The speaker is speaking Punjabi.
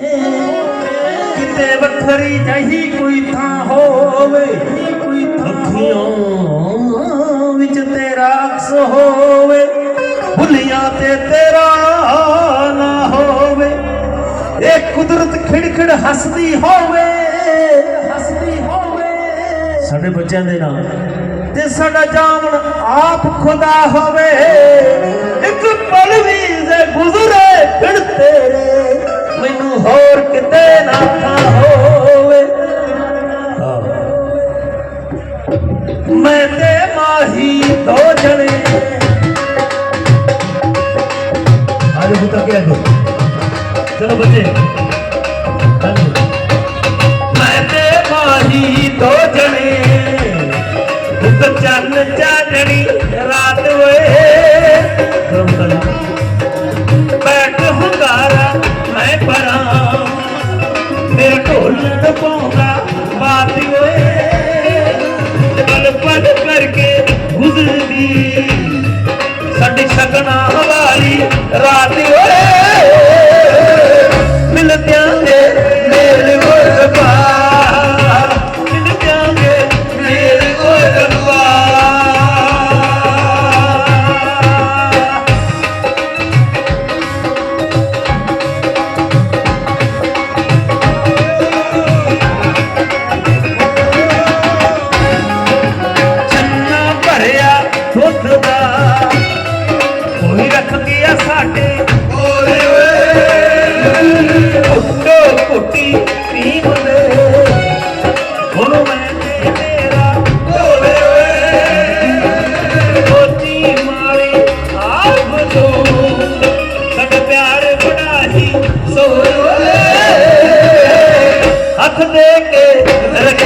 ਕਿਤੇ ਵੱਖਰੀ ਜਹੀ ਕੋਈ ਥਾਂ ਹੋਵੇ, ਕੋਈ ਅੱਖੀਆਂ ਵਿੱਚ ਤੇਰਾ ਅਕਸ ਹੋਵੇ ਭੁੱਲੀਆਂ ਤੇ ਤੇਰਾ ਨਾ ਹੋਵੇ। ਇਹ ਕੁਦਰਤ ਖਿੜਖਿੜ ਹੱਸਦੀ ਹੋਵੇ ਹੱਸਦੀ ਹੋਵੇ। ਸਾਡੇ ਬੱਚਿਆਂ ਦੇ ਨਾਲ ਤੇ ਸਾਡਾ ਜਾਮਣ ਆਪ ਖੁਦਾ ਹੋਵੇ। ਹੋਰ ਕਿਤੇ ਨਾ ਹੋਵੇ। ਆਹ। ਮੈਂ ਤੇ ਮਾਹੀ ਦੋ ਜਣੇ। ਆਜੋ ਬੁੱਤਾ ਕੇ ਆਜੋ ਚਲੋ ਬੱਚੇ। ਮੈਂ ਤੇ ਮਾਹੀ ਦੋ ਜਣੇ। ਇੱਕ ਚੰਨ ਚਾਨਣੀ। ਮੇਰਾ ਢੋਲ ਬਾਤ ਓਏ। ਪਲ ਪਲ ਕਰਕੇ ਗੁਜ਼ਰਦੀ। ਸਾਡੀ ਸ਼ਗਨਾ ਵਾਲੀ ਰਾਤ रखी सोए हथ दे के रखी